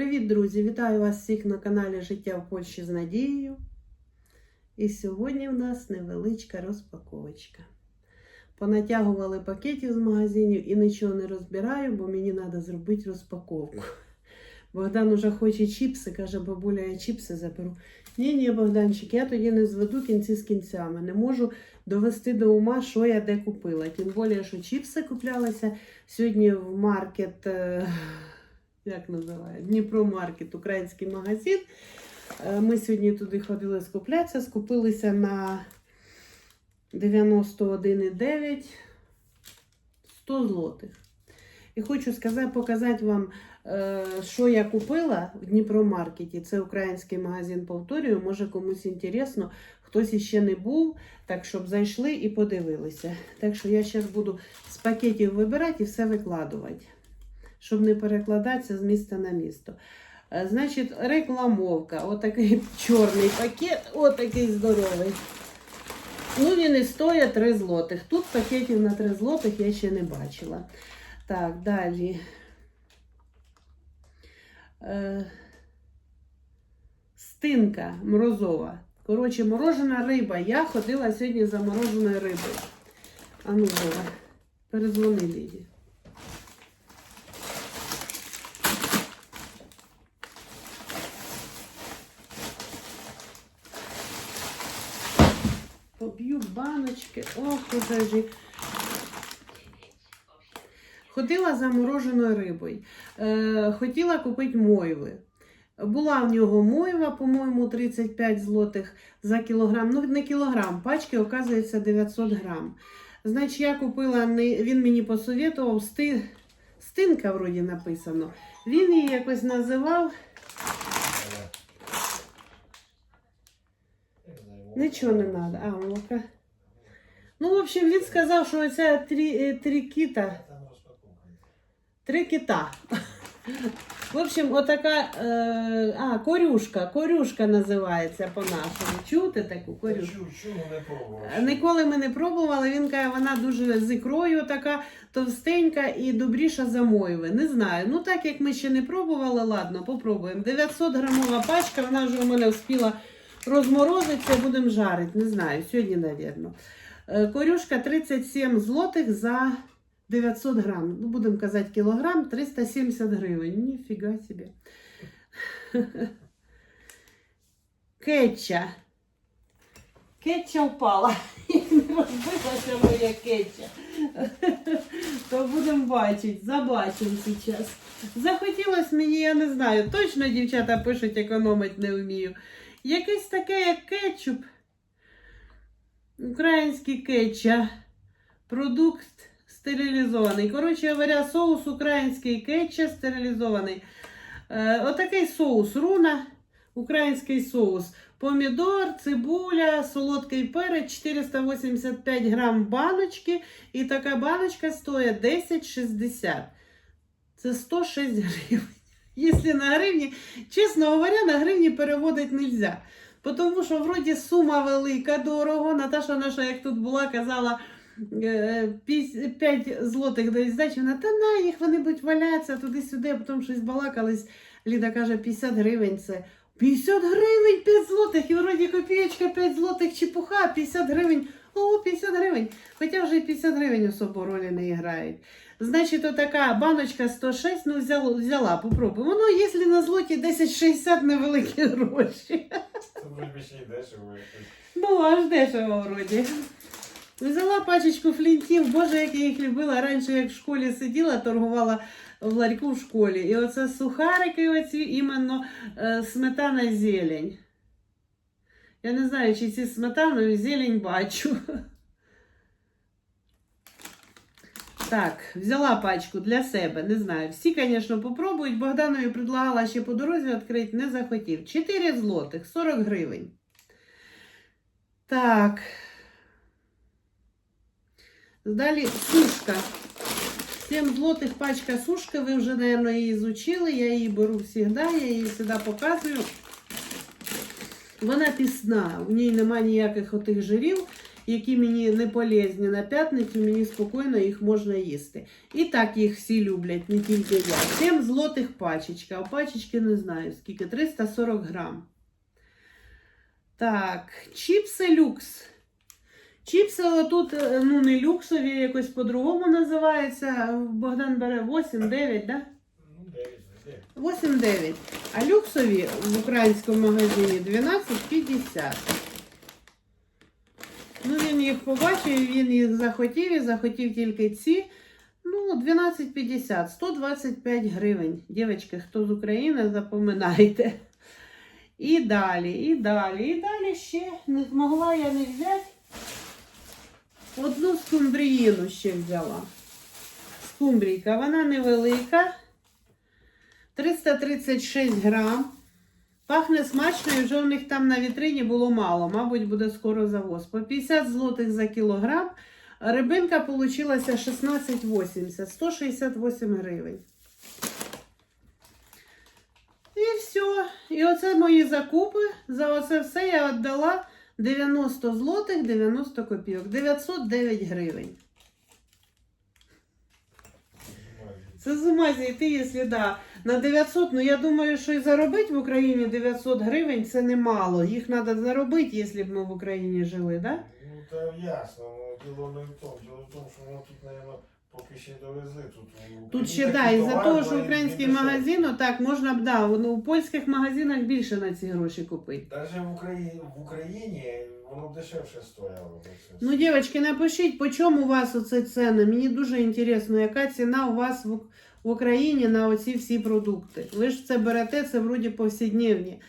Привіт, друзі! Вітаю вас всіх на каналі Життя в Польщі з Надією. І сьогодні в нас невеличка розпаковочка. Понатягували пакетів з магазинів і нічого не розбираю, бо мені треба зробити розпаковку. Богдан уже хоче чіпси, каже, бабуля, я чіпси заберу. Ні, ні, Богданчик, я тоді не зведу кінці з кінцями. Не можу довести до ума, що я де купила. Тим більше, що чіпси куплялися сьогодні в маркет. Як називає? Дніпро Маркет, український магазин. Е, Ми сьогодні туди ходили скуплятися, скупилися на 91,9 100 злотих. І хочу сказати, показати вам, е, що я купила в Дніпро Маркеті. Це український магазин, повторюю, може комусь інтересно, хтось іще не був, так щоб зайшли і подивилися. Так що я зараз буду з пакетів вибирати і все викладувати щоб не перекладатися з міста на місто. Е, Значить, рекламовка. Отакий чорний пакет, отакий здоровий. Ну, він і стоїть 3 злотих. Тут пакетів на 3 злотих я ще не бачила. Так, далі. Е, стинка морозова. Коротше, морожена риба. Я ходила сьогодні за мороженою рибою. А перезвони Ліді. Поб'ю баночки. Ох, божежі. Ходила за мороженою рибою. Е, хотіла купити мойви. Була в нього мойва, по-моєму, 35 злотих за кілограм. Ну, не кілограм, пачки, оказується, 900 грам. Значить, я купила, він мені посоветував, сти, стинка вроді написано. Він її якось називав, нічого не треба. А, молока. Ну, в общем, він сказав, що оця три, е, три кіта. Три кита. В общем, отака, е, а, корюшка, корюшка називається по-нашому. Чути таку корюшку? Чому не пробував? Ніколи ми не пробували. Він каже, вона дуже з ікрою така товстенька і добріша за мойви. Не знаю. Ну так як ми ще не пробували, ладно, попробуємо. 900 грамова пачка, вона вже у мене встигла розморозитися, будемо жарити. Не знаю, сьогодні, навірно. Е, Корюшка 37 злотих за 900 грам. Ну, будемо казати, кілограм 370 гривень. Ніфіга собі. Кетча. Кетча впала. Не розбилася моя кетча. То будемо бачити, забачимо зараз. Захотілося мені, я не знаю. Точно дівчата пишуть, економить не вмію. Якесь таке, як кетчуп. Український кетча. Продукт стерилізований. Коротше говоря, соус український кетча стерилізований. Е, отакий соус руна. Український соус. Помідор, цибуля, солодкий перець, 485 грам баночки. І така баночка стоїть 10,60. Це 106 гривень. Якщо на гривні, чесно говоря, на гривні переводити не можна. Тому що вроді сума велика, дорого. Наташа наша, як тут була, казала. 5 злотих дають здачі, та на їх вони будуть валятися туди-сюди, а потім щось балакались. Ліда каже, 50 гривень це. 50 гривень 5 злотих, і вроді копієчка 5 злотих чепуха, 50 гривень. О, 50 гривень. Хоча вже і 50 гривень особо ролі не грають. Значить, отака баночка 106, ну взяла, взяла попробуй. Воно, якщо на злоті 10,60 невеликі гроші. Це вроді ще й дешево. Ну, аж дешево вроді. Взяла пачечку флінтів, боже, як я їх любила. Раніше, як в школі сиділа, торгувала в ларьку в школі. І оце сухарики оці, іменно е, сметана зелень. Я не знаю, чи ці сметаною зелень бачу. Так, взяла пачку для себе, не знаю. Всі, звісно, попробують. Богданові предлагала ще по дорозі відкрити, не захотів. 4 злотих, 40 гривень. Так. Далі сушка. 7 злотих пачка сушки. Ви вже, мабуть, її изучили. Я її беру завжди, я її завжди показую. Вона пісна, в ній немає ніяких отих жирів. Які мені не полезні на п'ятницю, мені спокійно їх можна їсти. І так їх всі люблять, не тільки я. 7 злотих пачечка, а пачечки не знаю скільки, 340 грам. Так, чіпси люкс. Чіпси отут, е, ну не люксові, якось по-другому називається. Богдан бере 8-9, да? Ну, дев'ять, дев'ять. 8-9. А люксові в українському магазині 12,50. Ну, він їх побачив, він їх захотів і захотів тільки ці. Ну, 12,50, 125 гривень. Дівчатки, хто з України, запоминайте. І далі, і далі, і далі ще не змогла я не взяти. Одну скумбріїну ще взяла. Скумбрійка, вона невелика. 336 грам. Пахне смачно і вже у них там на вітрині було мало. Мабуть, буде скоро завоз. По 50 злотих за кілограм. Рибинка вийшла 16,80, 168 гривень. І все. І оце мої закупи. За оце все я віддала 90 злотих 90 копійок. 909 гривень. Це з ума зійти, якщо да, на 900, ну я думаю, що і заробити в Україні 900 гривень це немало. Їх треба заробити, якщо б ми в Україні жили, да? Ну, то ясно, ну, діло не в тому. Діло в тому, що воно тут, мабуть, поки ще довезли. Тут, Тут ще да, із-за того, що український магазин, так, можна б, да, ну, у польських магазинах більше на ці гроші купити. Даже в Україні, в Україні воно дешевше стояло. Ну, дівчатки, напишіть, по чому у вас оце ціни. Мені дуже інтересно, яка ціна у вас в, в Україні на оці всі продукти. Ви ж це берете, це вроді повсякдневні.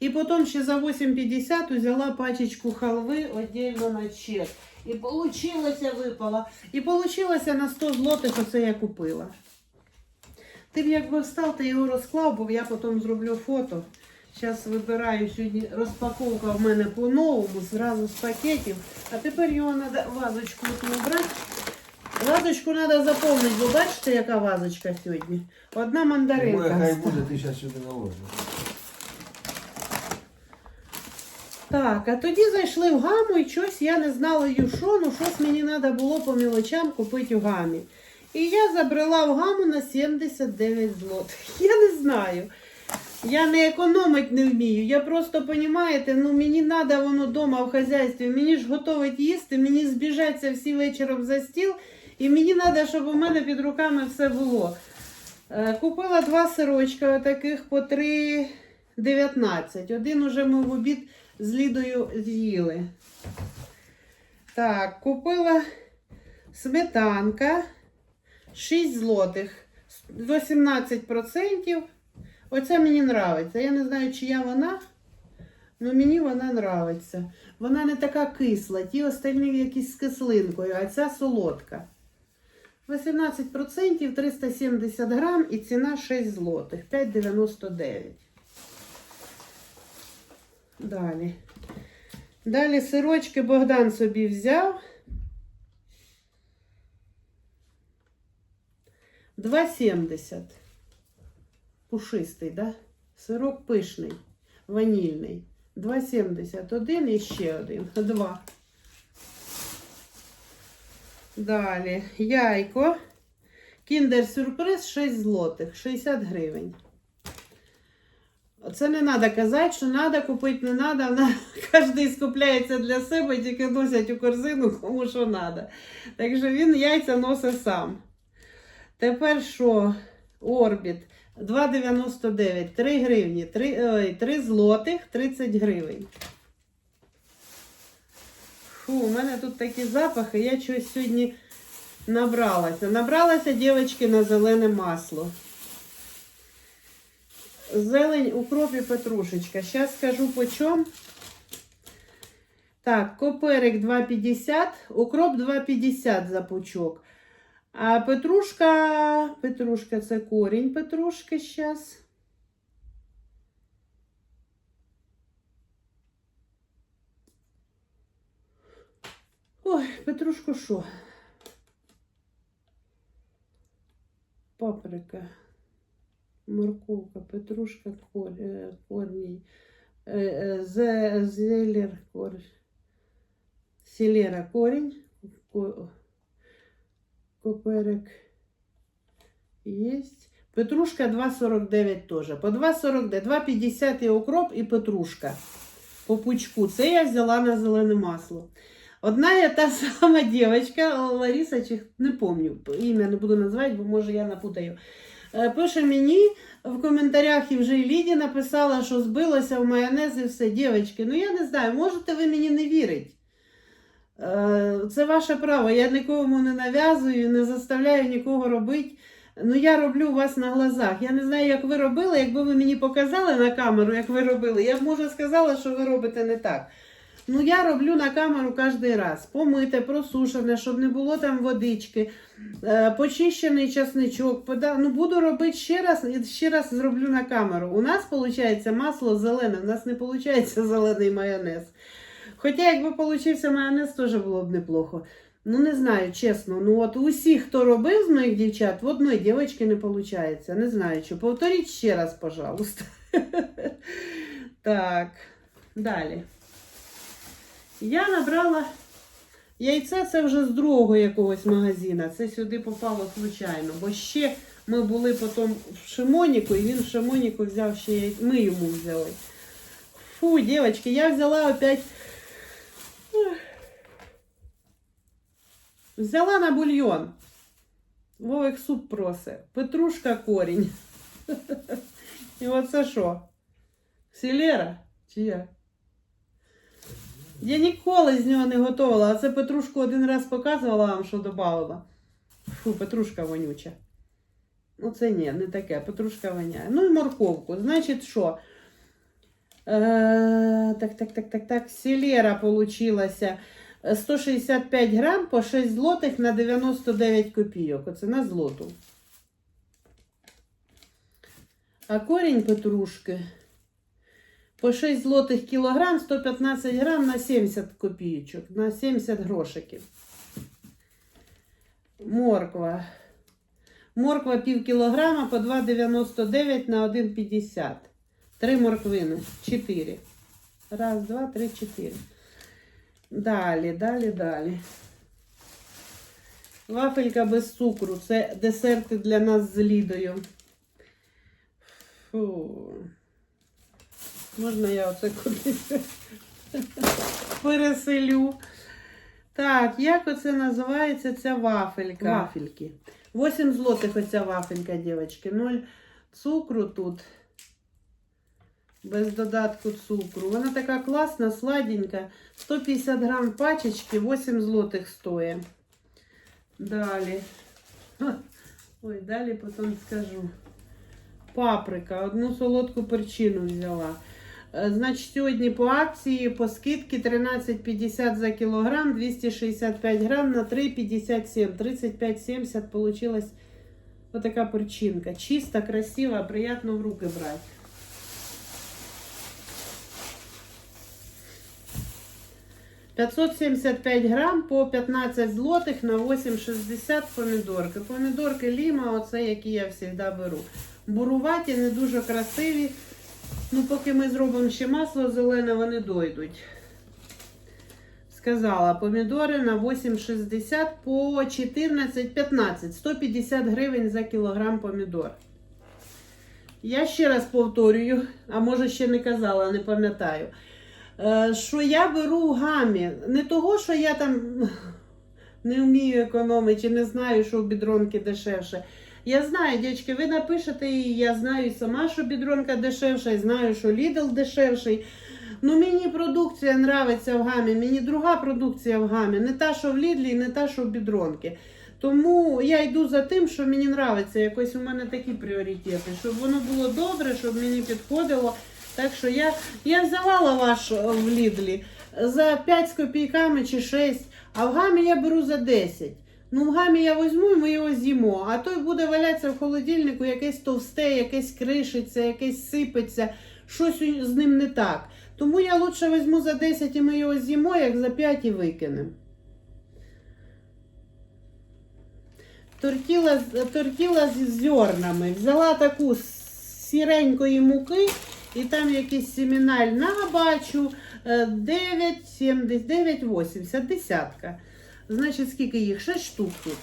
І потім ще за 8,50 взяла пачечку халви віддільно на чек. І получилося, випала. І получилося на 100 злотих, оце я купила. Ти б якби встав, ти його розклав, бо я потім зроблю фото. Зараз вибираю сьогодні розпаковка в мене по-новому, зразу з пакетів. А тепер його треба вазочку от вибрати. Вазочку треба заповнити, бо бачите, яка вазочка сьогодні? Одна мандаринка. Моя хай буде, ти зараз сюди наложиш. Так, а тоді зайшли в гаму і щось я не знала що, ну щось мені треба було по мілочам купити в гамі. І я забрала в гаму на 79 злотих. Я не знаю. Я не економить не вмію. Я просто, понімаєте, ну мені треба воно вдома в хазяйстві. Мені ж готовить їсти, мені збіжаться всі вечором за стіл, і мені треба, щоб у мене під руками все було. Е, Купила два сирочка таких по 3,19. Один уже ми в обід з Лідою з'їли. Так, купила сметанка 6 злотих, 18%. Оця мені нравиться. Я не знаю, чия вона, але мені вона нравиться. Вона не така кисла, ті остальні якісь з кислинкою, а ця солодка. 18%, 370 грам і ціна 6 злотих, 5,99. Далі. Далі сирочки Богдан собі взяв. 2,70. Пушистий, да? Сирок пишний, ванільний. 2,70. Один і ще один. Два. Далі. Яйко. Кіндер сюрприз 6 злотих, 60 гривень. Це не треба казати, що треба купити, не треба. Кожен скупляється для себе, тільки носять у корзину, кому що треба. Так що він яйця носить сам. Тепер що? Орбіт 2,99, 3 гривні, 3, ой, 3 злотих, 30 гривень. Фу, у мене тут такі запахи, я щось сьогодні набралася. Набралася, дівчатки, на зелене масло. Зелень, укроп і петрушечка. Зараз скажу по чому. Так, коперик 2,50, укроп 2,50 за пучок. А петрушка, петрушка це корінь петрушки зараз. Ой, петрушку що? Паприка, морковка, петрушка, е, корні, е, е, зе- зелер, корж. Селера корінь. Коперек Єсть. Петрушка 2,49 теж. По 2,49, 2,50 і укроп і петрушка. По пучку. Це я взяла на зелене масло. Одна я та сама дівчинка, Лариса, чи не пам'ятаю, ім'я не буду називати, бо може я напутаю. Е, Пише мені в коментарях і вже й Ліді написала, що збилося в майонез і все. Дівчатки, ну я не знаю, можете ви мені не вірити. Е, Це ваше право. Я нікому не нав'язую, не заставляю нікого робити. Ну, я роблю вас на глазах. Я не знаю, як ви робили. Якби ви мені показали на камеру, як ви робили, я б може сказала, що ви робите не так. Ну, я роблю на камеру кожен раз. Помите, просушене, щоб не було там водички, е, почищений часничок. Ну, буду робити ще раз і ще раз зроблю на камеру. У нас виходить масло зелене, у нас не виходить зелений майонез. Хоча, якби получився майонез, теж було б неплохо. Ну, не знаю, чесно. Ну, от усіх, хто робив з моїх дівчат, в одної дівчинки не виходить. Не знаю, що. Повторіть ще раз, пожалуйста. Так, далі. Я набрала яйце, це вже з другого якогось магазина. Це сюди попало случайно. Бо ще ми були потім в Шимоніку, і він в Шимоніку взяв ще яйце. Ми йому взяли. Фу, дівчатки, я взяла опять. Взяла на бульйон. Вовик суп просить. Петрушка корінь. І оце що? Селера? Чи як? Я ніколи з нього не готувала, а це петрушку один раз показувала вам, що додавала. Фу, петрушка вонюча. Ну, це ні, не таке, петрушка воняє. Ну і морковку. Значить, що? Е, так, так, так, так, так. Селера получилася 165 грам по 6 злотих на 99 копійок. Оце на злоту. А корінь петрушки по 6 злотих кілограм, 115 грам на 70 копійочок, на 70 грошиків. Морква. Морква пів кілограма по 2,99 на 1,50. Три морквини. Чотири. Раз, два, три, чотири. Далі, далі, далі. Вафелька без цукру. Це десерти для нас з Лідою. Фу. Можна я оце кудись переселю. Так, як оце називається ця вафелька? Вафельки. 8 злотих оця вафелька, дівчатки. 0 цукру тут. Без додатку цукру. Вона така класна, сладенька. 150 грам пачечки, 8 злотих стоїть. Далі. Ой, далі потім скажу. Паприка. Одну солодку перчину взяла. Е, Значить, сьогодні по акції по скидці 13,50 за кілограм, 265 грам на 3,57. 35,70 получилась отака перчинка. Чиста, красива, приємно в руки брати. П'ятсот сімдесят п'ять грам по 15 злотих на 8,60 помідорки. Помідорки ліма, оце які я завжди беру. Буруваті, не дуже красиві. Ну, поки ми зробимо ще масло зелене, вони дойдуть. Сказала, помідори на 8,60 по 14,15. 150 гривень за кілограм помідор. Я ще раз повторюю, а може ще не казала, не пам'ятаю. е, Що я беру в гамі. Не того, що я там не вмію економити, чи не знаю, що в бідронки дешевше. Я знаю, дівчатки, ви напишете, і я знаю сама, що бідронка дешевша, і знаю, що Lidl дешевший. Ну, мені продукція нравиться в гамі, мені друга продукція в гамі, не та, що в Лідлі, не та, що в бідронки. Тому я йду за тим, що мені нравиться. Якось у мене такі пріоритети, щоб воно було добре, щоб мені підходило. Так що я, я взяла лаваш е, в Лідлі за 5 з копійками чи 6, а в гамі я беру за 10. Ну, в гамі я візьму і ми його з'їмо, а той буде валятися в холодильнику, якесь товсте, якесь кришиться, якесь сипеться, щось з ним не так. Тому я лучше візьму за 10 і ми його з'їмо, як за 5 і викинемо. Тортіла, тортіла з зернами. Взяла таку сіренької муки, і там якийсь семіналь на бачу, Е, 9,70, 9,80, десятка. Значить, скільки їх? 6 штук тут.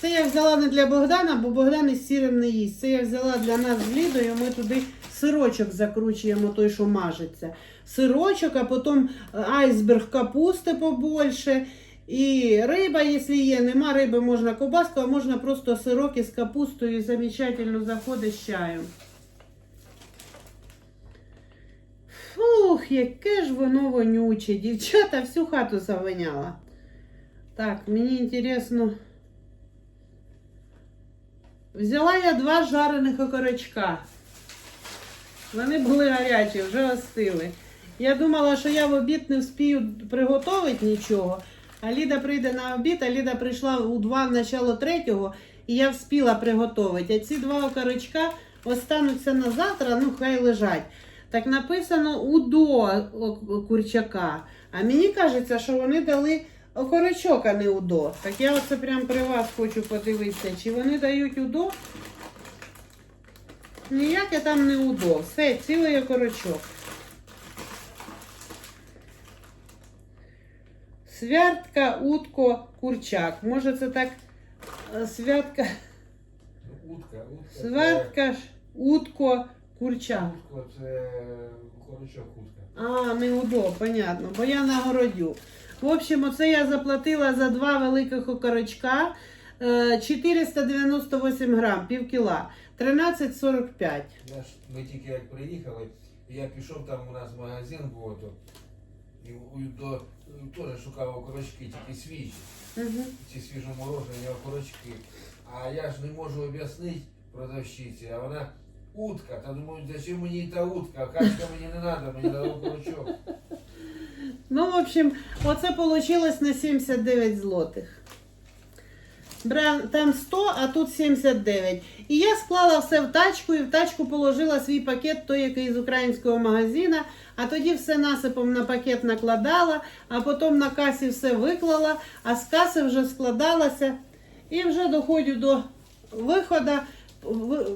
Це я взяла не для Богдана, бо Богдан із сірим не їсть. Це я взяла для нас з Лідою. Ми туди сирочок закручуємо, той, що мажеться. Сирочок, а потім айсберг капусти побольше. І риба, якщо є, нема риби, можна ковбаску, а можна просто сирок із капустою замечательно заходить з чаєм. Фух, яке ж воно вонюче. Дівчата всю хату завиняла. Так, мені інтересно. Взяла я два жарених окорочка. Вони були гарячі, вже остили. Я думала, що я в обід не вспію приготувати нічого. А Ліда прийде на обід, а Ліда прийшла у два начало третього, і я вспіла приготувати. А ці два окорочка остануться на завтра, ну хай лежать. Так написано УДО курчака. А мені кажеться, що вони дали окорочок, а не УДО. Так я оце прямо при вас хочу подивитися, чи вони дають УДО. Ніяке там не УДО. Все, цілий окорочок. Святка, утко, курчак. Може це так е, святка, Утка, утка. святка, утко, курчак. Це, корочок утка. А, не удо, понятно, бо я на городю. В общем, оце я заплатила за два великих окорочка. е, 498 грам, пів кіла, 13,45. Я ми тільки як приїхали, я пішов там у нас магазин був, і до, теж шукав окорочки, тільки свіжі, Угу. ці свіжоморожені окорочки. А я ж не можу об'яснити продавщиці, а вона утка. Та думаю, зачем мені та утка? Качка мені не треба, мені треба окорочок. Ну, в общем, оце получилось на 79 злотих. Там 100, а тут 79. І я склала все в тачку і в тачку положила свій пакет, той, який з українського магазина, а тоді все насипом на пакет накладала, а потім на касі все виклала, а з каси вже складалася. І вже доходжу до виходу,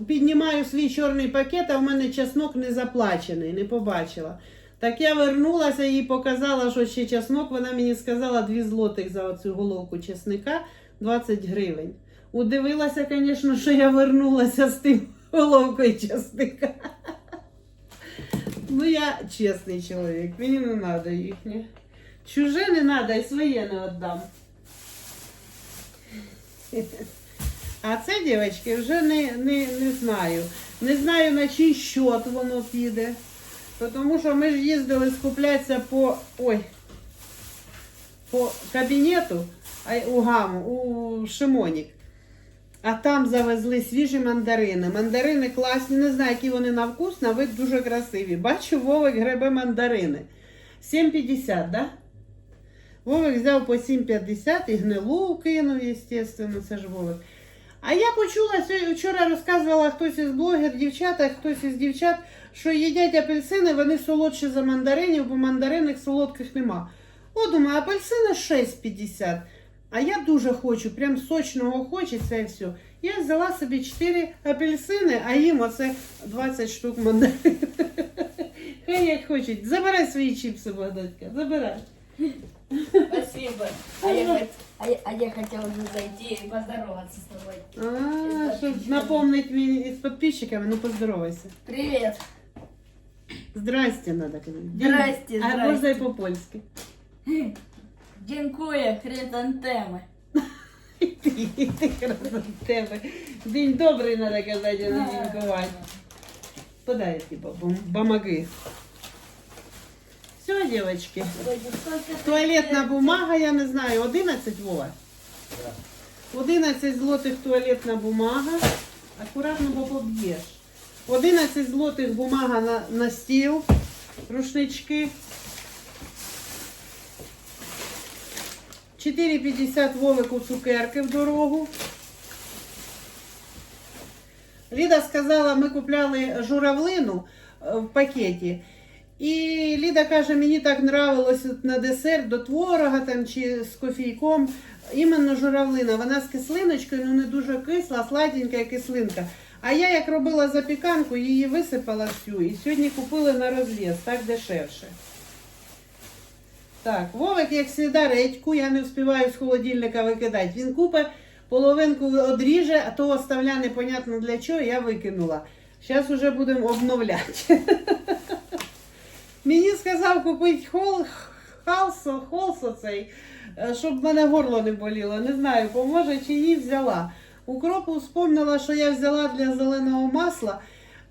піднімаю свій чорний пакет, а в мене чеснок не заплачений, не побачила. Так я вернулася їй показала, що ще чеснок. Вона мені сказала 2 злотих за оцю головку чесника 20 гривень. Удивилася, звісно, що я вернулася з тим головкою чесника. Ну, я чесний чоловік, мені не треба їхнє. Чуже не треба і своє не віддам. А це, дівчатки, вже не, не, не знаю. Не знаю, на чий счет воно піде. Тому що ми ж їздили скуплятися по. Ой. По кабінету у гаму, у Шимонік. А там завезли свіжі мандарини. Мандарини класні, не знаю, які вони на вкус, на вид дуже красиві. Бачу, Вовик гребе мандарини. 7,50, да? Вовик взяв по 7,50 і гнилу кинув, звісно, це ж Вовик. А я почула, вчора розказувала хтось із блогер, дівчата, хтось із дівчат, що їдять апельсини, вони солодші за мандаринів, бо мандаринних солодких нема. О, думаю, апельсини 6,50. А я дуже хочу, прям сочного хочеться і все. Я взяла собі 4 апельсини, а їм оце 20 штук мандарин. Хай як хочуть. Забирай свої чіпси, Богданка, забирай. Спасибо. А я, хот- а, я, а я хотела бы зайти и поздороваться с тобой. А, щоб напомнити мені із підписчиками, ну поздоровайся. Привет. Здрасте, надо казати. Здрасте, А здрасте. можна і по-польськи. Dziękuję, хризантеми. Ти, ти краса тебе. День добрий, надо казати, а не дінкувати. Подай, типа, бумаги. Все, девочки. Туалетна бумага, я не знаю, 11 Вова. 11 злотих туалетна бумага. Акуратно, бо поб'єш. 11 злотих бумага на, на стіл, рушнички. 4,50 Вовику цукерки в дорогу. Ліда сказала, ми купляли журавлину е, в пакеті. І Ліда каже, мені так нравилось на десерт до творога там чи з кофійком. Іменно журавлина. Вона з кислиночкою, ну не дуже кисла, сладенька кислинка. А я як робила запіканку, її висипала всю. І сьогодні купили на розв'яз, так дешевше. Так, Вовик, як завжди, редьку, я не встигаю з холодильника викидати. Він купить, половинку одріже, а то оставля непонятно для чого, я викинула. Зараз вже будемо обновляти. Мені сказав купити хол, халсо, холсо цей, е, щоб мене горло не боліло. Не знаю, поможе чи ні, взяла. Укропу вспомнила, що я взяла для зеленого масла,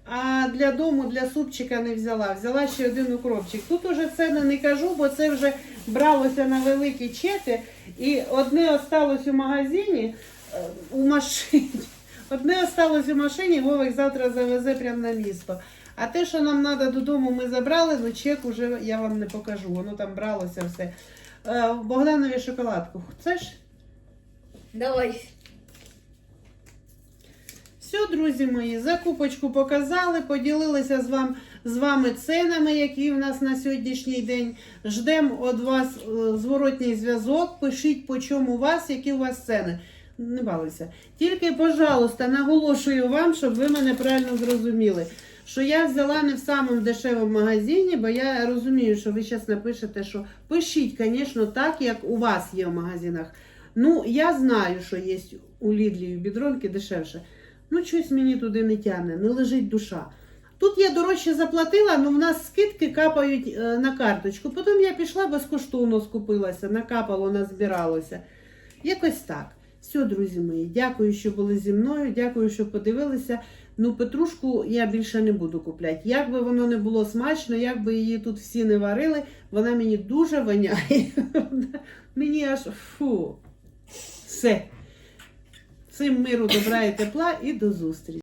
а для дому, для супчика не взяла. Взяла ще один укропчик. Тут уже ціни не кажу, бо це вже бралося на великі чеки. І одне осталось у магазині, е, у машині. Одне осталось у машині, Вовик завтра завезе прямо на місто. А те, що нам треба додому, ми забрали, ну чек уже я вам не покажу. Воно там бралося все. Е, Богданові шоколадку. Ж Давай. Все, друзі мої, закупочку показали, поділилися з, вам, з вами ценами, які в нас на сьогоднішній день. Ждемо від вас е, зворотній зв'язок. Пишіть, по чому у вас, які у вас ціни. Не балуйся. Тільки, пожалуйста, наголошую вам, щоб ви мене правильно зрозуміли. Що я взяла не в самому дешевому магазині, бо я розумію, що ви зараз напишете, що пишіть, звісно, так, як у вас є в магазинах. Ну, я знаю, що є у Лідлі і бідронки дешевше. Ну, щось мені туди не тягне, не лежить душа. Тут я дорожче заплатила, але в нас скидки капають е, на карточку. Потім я пішла безкоштовно скупилася, накапало, назбиралося. Якось так. Все, друзі мої, дякую, що були зі мною. Дякую, що подивилися. Ну, петрушку я більше не буду купляти. Як би воно не було смачно, як би її тут всі не варили, вона мені дуже воняє. Мені аж фу. Все. Цим миру, добра і тепла і до зустрічі.